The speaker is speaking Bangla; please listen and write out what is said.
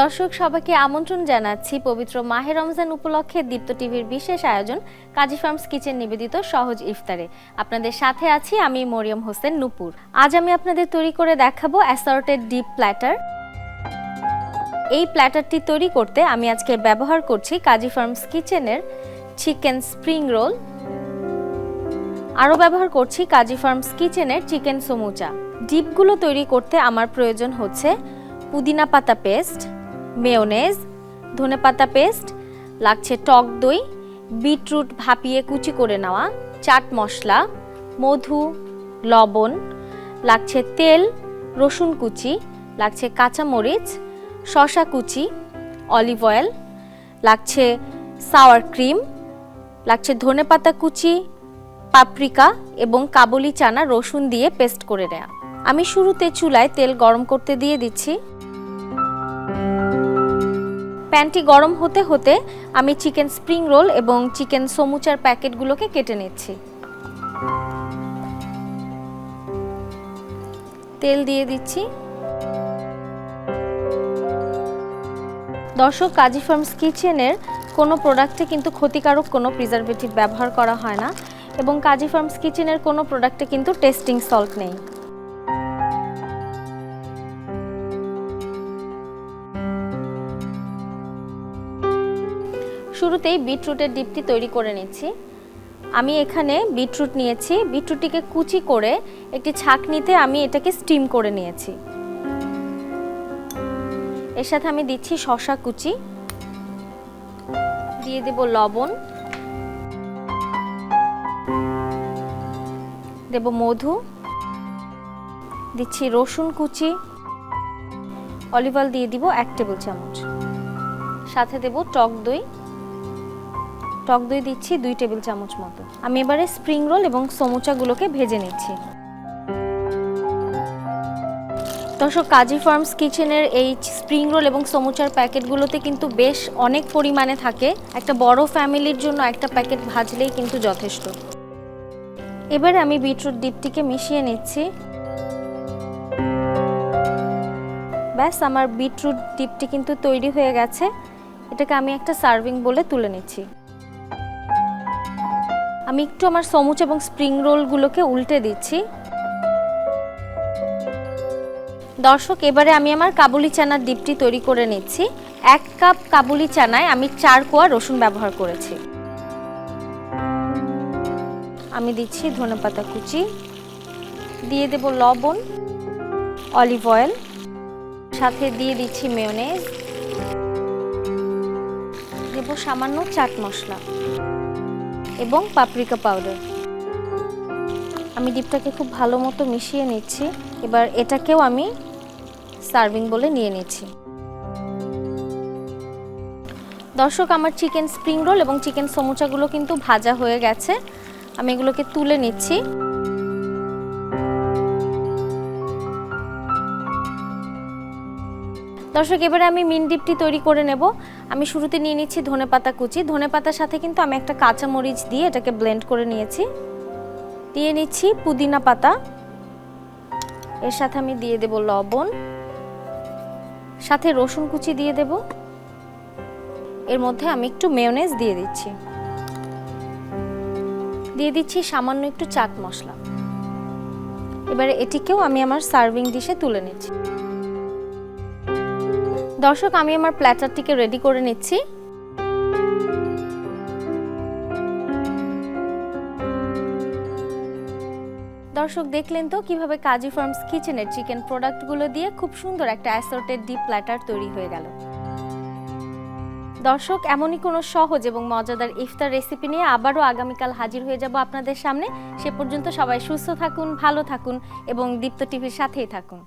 দর্শক সবাইকে আমন্ত্রণ জানাচ্ছি পবিত্র মাহে রমজান উপলক্ষে দীপ্ত টিভির বিশেষ আয়োজন কাজী ফার্মস কিচেন নিবেদিত সহজ ইফতারে। আপনাদের সাথে আছি আমি মরিয়ম হোসেন নুপুর। আজ আমি আপনাদের তৈরি করে দেখাবো অ্যাসর্টেড ডিপ প্ল্যাটার। এই প্ল্যাটারটি তৈরি করতে আমি আজকে ব্যবহার করছি কাজী ফার্মস কিচেনের চিকেন স্প্রিং রোল। আরও ব্যবহার করছি কাজী ফার্মস কিচেনের চিকেন সমুচা। ডিপগুলো তৈরি করতে আমার প্রয়োজন হচ্ছে পুদিনা পাতা পেস্ট মেয়োনেজ ধনেপাতা পেস্ট, লাগছে টক দই, বিটরুট ভাপিয়ে কুচি করে নেওয়া, চাট মশলা, মধু, লবণ, লাগছে তেল, রসুন কুচি, লাগছে কাঁচামরিচ শশা কুচি, অলিভ অয়েল, লাগছে সাওয়ার ক্রিম, লাগছে ধনেপাতা কুচি, পাপরিকা এবং কাবুলি চানা রসুন দিয়ে পেস্ট করে নেওয়া আমি শুরুতে চুলায় তেল গরম করতে দিয়ে দিচ্ছি। প্যানটি গরম হতে হতে আমি চিকেন স্প্রিং রোল এবং চিকেন সমুচার প্যাকেটগুলোকে কেটে নিচ্ছি। তেল দিয়ে দিচ্ছি। দর্শক, কাজী ফার্মস কিচেনের কোনো প্রোডাক্টে কিন্তু ক্ষতিকারক কোনো প্রিজারভেটিভ ব্যবহার করা হয় না এবং কাজী ফার্মস কিচেনের কোনো প্রোডাক্টে কিন্তু টেস্টিং সল্ট নেই। শুরুতেই বিটরুটের ডিপটি তৈরি করে নিচ্ছি। আমি এখানে বিটরুট নিয়েছি। বিটরুটটিকে কুচি করে একটি ছাঁকনিতে আমি এটাকে স্টিম করে নিয়েছি। এর সাথে আমি দিচ্ছি শশা কুচি। দিয়ে দেব লবণ। দেব মধু। দিচ্ছি রসুন কুচি। অলিভ অয়েল দিয়ে দিব এক টেবিল চামচ। সাথে দেব টক দই। টক দই দিচ্ছি দুই টেবিল চামচ মতো। আমি এবারে স্প্রিং রোল এবং সমুচাগুলোকে ভেজে নিচ্ছি। দর্শক, কাজী ফার্মস কিচেনের এই স্প্রিং রোল এবং সমুচার প্যাকেটগুলোতে কিন্তু বেশ অনেক পরিমাণে থাকে। একটা বড় ফ্যামিলির জন্য একটা প্যাকেট ভাজলেই কিন্তু যথেষ্ট। এবারে আমি বিটরুট ডিপটিকে মিশিয়ে নিচ্ছি। ব্যাস, আমার বিটরুট ডিপটি কিন্তু তৈরি হয়ে গেছে। এটাকে আমি একটা সার্ভিং বলে তুলে নিচ্ছি। আমি একটু আমার সমুচ এবং স্প্রিং রোলগুলোকে উল্টে দিচ্ছি। দর্শক, এবারে আমি আমার কাবুলি চানার ডিপটি তৈরি করে নিচ্ছি। এক কাপ কাবুলি চানায় আমি চার কোয়া রসুন ব্যবহার করেছি। আমি দিচ্ছি ধনেপাতা কুচি, দিয়ে দেব লবণ, অলিভ অয়েল, সাথে দিয়ে দিচ্ছি মেয়নেজ, দেব সামান্য চাট মশলা। এবং পাপরিকা পাউডার আমি ডিপটাকে খুব ভালো মতো মিশিয়ে নিচ্ছি। এবার এটাকেও আমি সার্ভিং বলে নিয়ে নিচ্ছি। দর্শক, আমার চিকেন স্প্রিং রোল এবং চিকেন সমুচাগুলো কিন্তু ভাজা হয়ে গেছে। আমি এগুলোকে তুলে নিচ্ছি। দর্শক, এবারে আমি মিন ডিপটি তৈরি করে নেব। আমি শুরুতে নিয়ে নিচ্ছি ধনেপাতা কুচি। ধনেপাতার সাথে কিন্তু আমি একটা কাঁচা মরিচ দিয়ে এটাকে ব্লেন্ড করে নিয়েছি। দিয়ে নিচ্ছি পুদিনা পাতা। এর সাথে আমি দিয়ে দেব লবণ। সাথে রসুন কুচি দিয়ে দেব। এর মধ্যে আমি একটু মেয়োনেজ দিয়ে দিচ্ছি। দিয়ে দিচ্ছি সামান্য একটু চাট মশলা। এবারে এটিকেও আমি আমার সার্ভিং ডিশে তুলে নিচ্ছি। দর্শক, আমি আমার প্ল্যাটারটিকে রেডি করে নিচ্ছি। দর্শক, দেখলেন তো কীভাবে কাজী ফার্মস কিচেনের চিকেন প্রোডাক্টগুলো দিয়ে খুব সুন্দর একটা অ্যাসর্টেড ডিপ প্ল্যাটার তৈরি হয়ে গেল। দর্শক, এমনই কোনো সহজ এবং মজাদার ইফতার রেসিপি নিয়ে আবারও আগামীকাল হাজির হয়ে যাব আপনাদের সামনে। সে পর্যন্ত সবাই সুস্থ থাকুন, ভালো থাকুন এবং দীপ্ত টিভির সাথেই থাকুন।